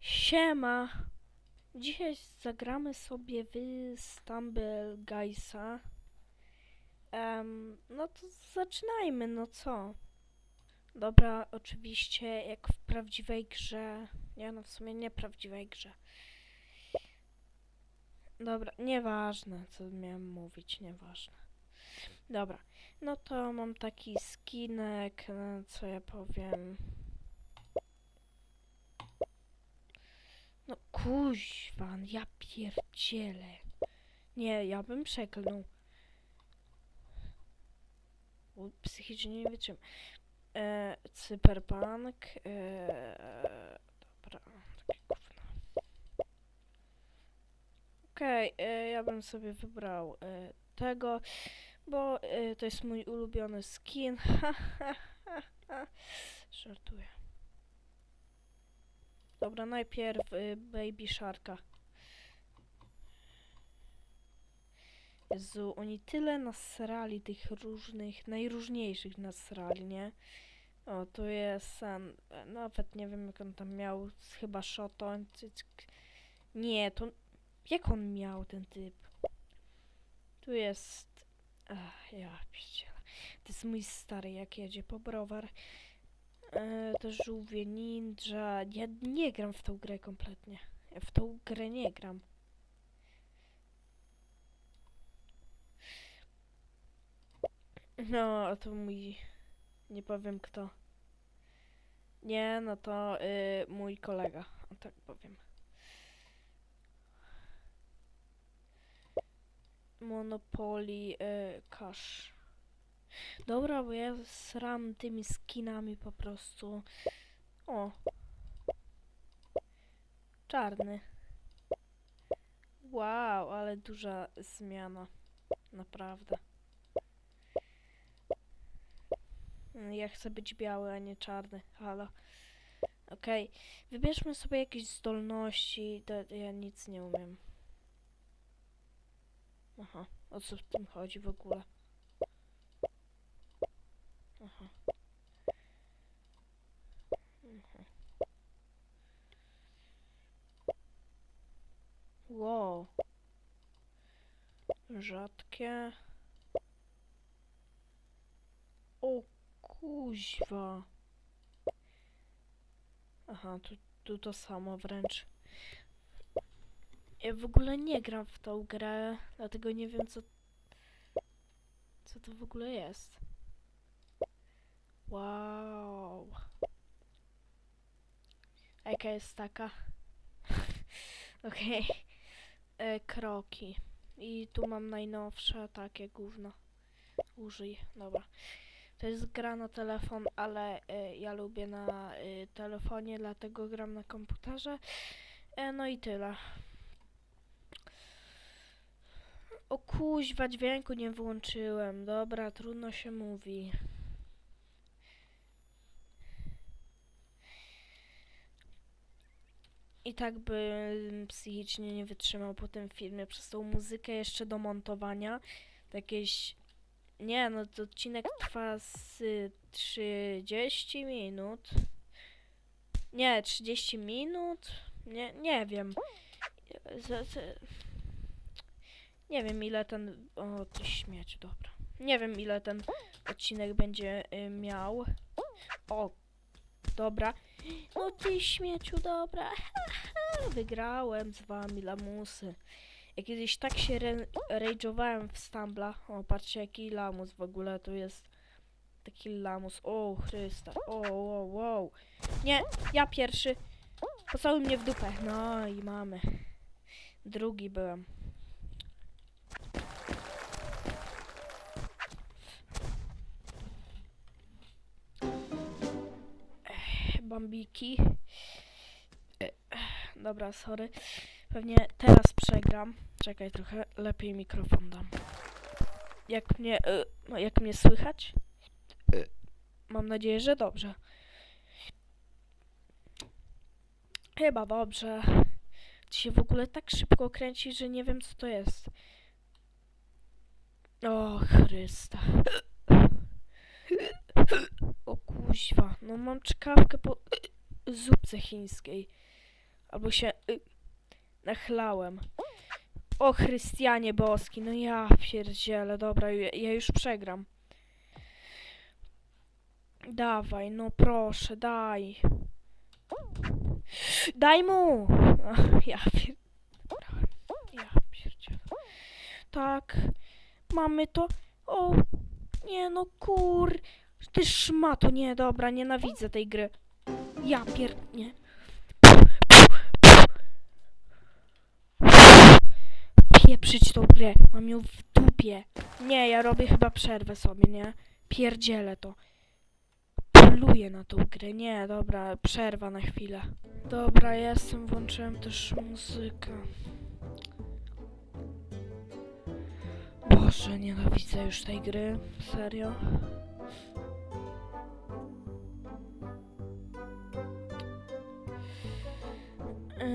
Siema. Dzisiaj zagramy sobie w Stumble Guysa. Em, no to zaczynajmy, no co? Dobra, oczywiście jak w prawdziwej grze. Nie no, w sumie nie prawdziwej grze. Dobra, nieważne co miałem mówić, nieważne. Dobra, no to mam taki skinek, no, co ja powiem. No kuźwan, ja pierdzielę. Nie, ja bym przeklął. Bo psychicznie nie wytrzymam. E, cyberpunk. E, dobra, takie gówno. Okej, e, ja bym sobie wybrał e, tego, bo e, to jest mój ulubiony skin. Żartuję. Dobra, najpierw y, Baby Sharka. Jezu, oni tyle nasrali tych różnych, najróżniejszych nasrali, nie? O, tu jest e, nawet nie wiem jak on tam miał, chyba Shoton. Nie, to, jak on miał ten typ? Tu jest, ach, ja pierdzielę. To jest mój stary, jak jedzie po browar. E, to żółwie ninja. Ja nie gram w tą grę kompletnie. Ja w tą grę nie gram. No, a to mój. Nie powiem kto. Nie, no to y, mój kolega. Tak powiem. Monopoly y, Cash. Dobra, bo ja sram tymi skinami po prostu. O. Czarny. Wow, ale duża zmiana. Naprawdę. Mm, Ja chcę być biały, a nie czarny. Halo. Okej. Wybierzmy sobie jakieś zdolności. To, ja nic nie umiem. Aha. O co w tym chodzi w ogóle? Aha. Mhm. Wow. Rzadkie. O kuźwa. Aha, tu, tu to samo wręcz. Ja w ogóle nie gram w tą grę, dlatego nie wiem co... Co to w ogóle jest. Wow. A Jaka jest taka? Okej. E, Kroki. I tu mam najnowsze takie gówno. Użyj. Dobra. To jest gra na telefon, ale e, ja lubię na e, telefonie, dlatego gram na komputerze. E, no i tyle. O kuźwa, dźwięku nie wyłączyłem. Dobra, trudno się mówi. I tak bym psychicznie nie wytrzymał po tym filmie przez tą muzykę jeszcze do montowania. To jakieś... Nie, no to odcinek trwa z y, 30 minut. Nie, 30 minut? Nie, nie wiem. Z, z, nie wiem ile ten... O, ty śmieć, dobra. Nie wiem ile ten odcinek będzie y, miał. O, dobra. No ty śmieciu, dobra. Wygrałem z wami, lamusy. Ja kiedyś tak się rage'owałem w Stambla. O, patrzcie jaki lamus w ogóle tu jest. Taki lamus. O, Chrysta. O, wow, wow. Nie, ja pierwszy. Pocałuj mnie w dupę. No i mamy. Drugi byłem. Bambiki. E, Dobra, sorry. Pewnie teraz przegram. Czekaj trochę, lepiej mikrofon dam. Jak mnie, e, no, jak mnie słychać? E, Mam nadzieję, że dobrze. Chyba dobrze. Ci się w ogóle tak szybko kręci, że nie wiem co to jest. O Chrysta. Kuźwa, no mam czkawkę po zupce chińskiej. Albo się y, nachlałem. O Chrystianie boski, no ja pierdzielę, dobra, ja, ja już przegram. Dawaj, no proszę, daj. Daj mu! Ach, ja pier... Ja. Tak, mamy to. O, nie no kur... Ty szmato, nie, dobra, nienawidzę tej gry. Ja pier... nie. Pieprzyć tą grę, mam ją w dupie. Nie, ja robię chyba przerwę sobie, nie? Pierdzielę to. Pluję na tą grę, nie, dobra, przerwa na chwilę. Dobra, jestem, włączyłem też muzykę. Boże, nienawidzę już tej gry, serio.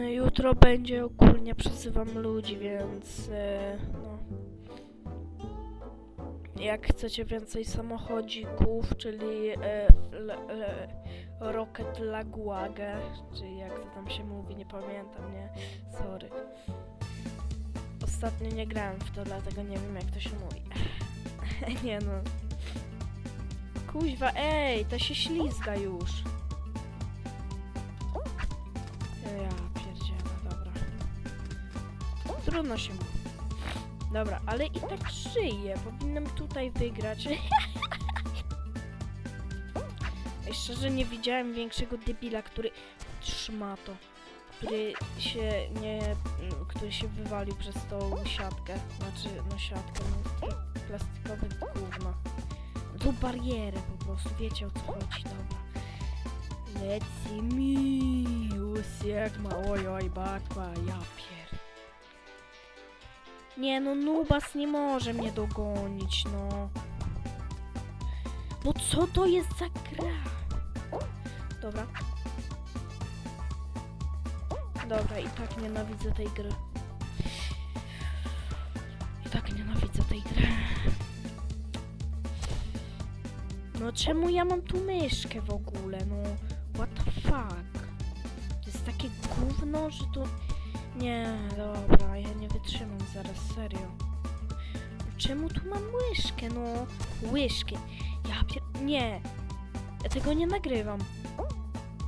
Jutro będzie ogólnie przezywam ludzi, więc e, no. Jak chcecie więcej samochodzików, czyli e, e, Rocket Laguagę, czy jak to tam się mówi, nie pamiętam, nie? Sorry. Ostatnio nie grałem w to, dlatego nie wiem jak to się mówi. nie no. Kuźwa, ej, to się ślizga już. Trudno się mówi. Dobra, ale i tak żyję. Powinnam tutaj wygrać. Szczerze nie widziałem większego debila, który trzyma to. Który się nie... który się wywalił przez tą siatkę. Znaczy, no siatkę, no to plastikowe gówno. No tą barierę po prostu, wiecie o co chodzi, dobra. Leci mi, usiek ma, oj, oj, bakwa, ja pier... Nie no, Nubas nie może mnie dogonić, no. No co to jest za gra? Dobra. Dobra, i tak nienawidzę tej gry. I tak nienawidzę tej gry. No czemu ja mam tu myszkę w ogóle, no? What the fuck? To jest takie gówno, że to... Nie, dobra, ja nie wytrzymam zaraz, serio. Czemu tu mam łyżkę, no? Łyżkę. Ja pier... Nie. Ja tego nie nagrywam.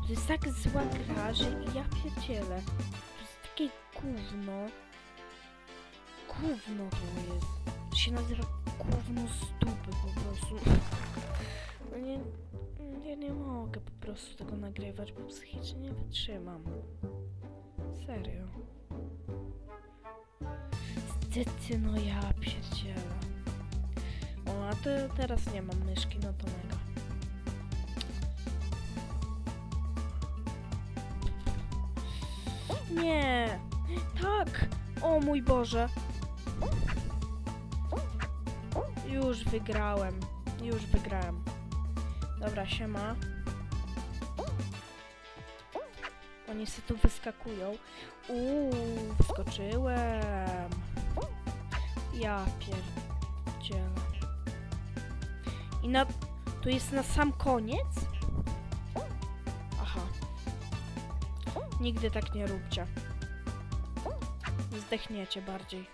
To jest tak zła gra, że ja pierdzielę. To jest takie gówno. Gówno to jest. To się nazywa gówno z dupy po prostu. No nie... Ja nie mogę po prostu tego nagrywać, bo psychicznie nie wytrzymam. Serio. Zdecy, no ja pierdzielę. O, a ty teraz nie mam myszki, no to mega. Nie! Tak! O mój Boże! Już wygrałem. Już wygrałem. Dobra, siema. Oni se tu wyskakują. Uuu, wyskoczyłem. Ja pierdzielę. I na... Tu jest na sam koniec? Aha. Nigdy tak nie róbcie. Zdechniecie bardziej.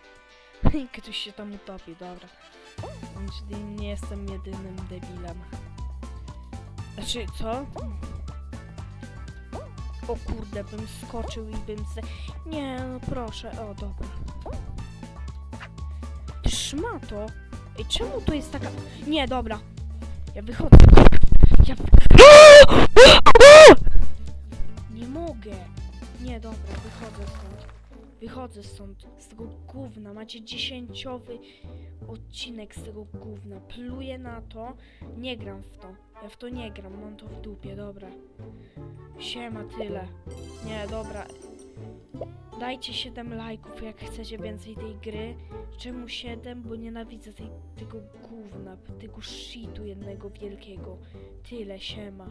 Ktoś się tam utopi, dobra. Czyli nie jestem jedynym debilem. Znaczy, co? O kurde, bym skoczył i bym se... Nie, no proszę, o dobra. Szmato! Ej, czemu to jest taka... Nie, dobra. Ja wychodzę. Ja... Nie mogę. Nie, dobra, wychodzę stąd. Wychodzę stąd. Z tego gówna. Macie dziesięciowy odcinek z tego gówna. Pluję na to. Nie gram w to. Ja w to nie gram. Mam to w dupie, dobra. Siema, tyle. Nie, dobra. Dajcie 7 lajków, jak chcecie więcej tej gry. Czemu 7? Bo nienawidzę tej, tego gówna, tego shitu jednego wielkiego. Tyle, siema.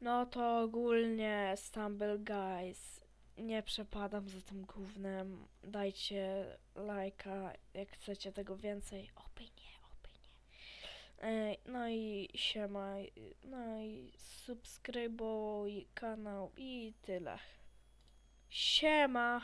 No to ogólnie Stumble Guys. Nie przepadam za tym gównem. Dajcie lajka, jak chcecie tego więcej. Oby nie, oby nie. No i siema, no i subskrybuj kanał i tyle. Siema!